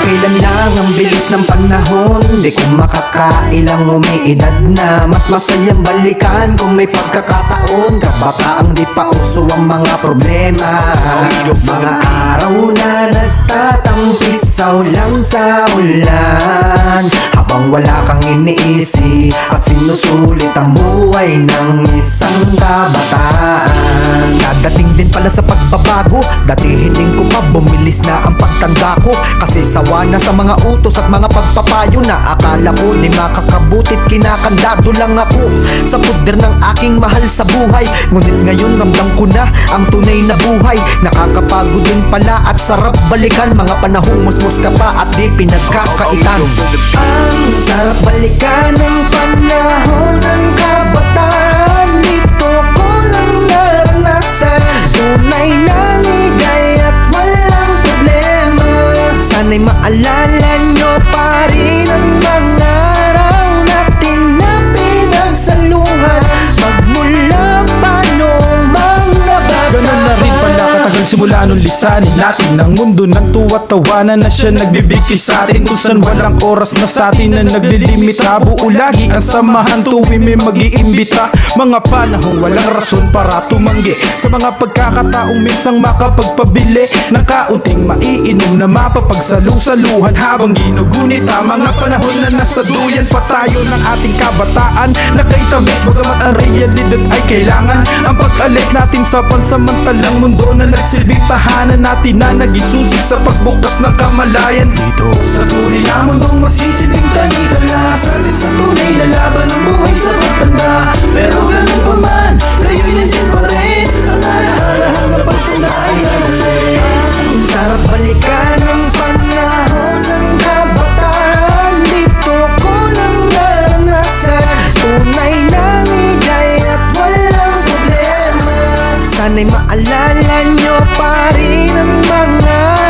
Kailan lang ang bilis ng panahon. Di ko makakailang umiidad na. Mas masayang balikan kung may pagkakataon. Kabataang di pa uso ang mga problema. Mga araw na nagtatampisaw lang sa ulan. Habang wala kang iniisip At sinusulit ang buhay ng isang kabataan Dadating din pala sa pagbabago. Dati hiling ko pa bumilis na ang pagtanda ko. Kasi sawa na sa mga utos at mga pagpapayo Na akala ko di makakabutit. Kinakandado lang ako Sa puder ng aking mahal sa buhay. Ngunit ngayon ramdam ko na ang tunay na buhay. Nakakapagod din pala at sarap balikan. Mga panahong musmus ka pa at di pinagkakaitan. Ang sarap balikan ng panahon. Ng Sana'y maalala nyo pa rin katagal simula nung lisanin natin Ng mundo ng tuwa tawanan na siya nagbibigay sa atin. Kung saan walang oras na sa atin na naglilimita Buo lagi ang samahan tuwing may mag-iimbita. Mga panahong walang rason para tumanggi Sa mga pagkakataong minsang makapagpabili Ng kaunting maiinom na mapapagsalu-saluhan. Habang ginugunita mga panahon na nasa duyan pa tayo ng ating kabataan. Nakaitamis bagamat ang realidad ay kailangan Ang pag-alis natin sa pansamantalang mundo na nagsilbing tahanan natin na naging susi sa pagbukas ng kamalayan. Dito sa tunay na mundong magsisilbing tanikala Sa atin sa tunay na laban ng buhay sa pagtanda Sana'y maalala nyo pa rin ang mga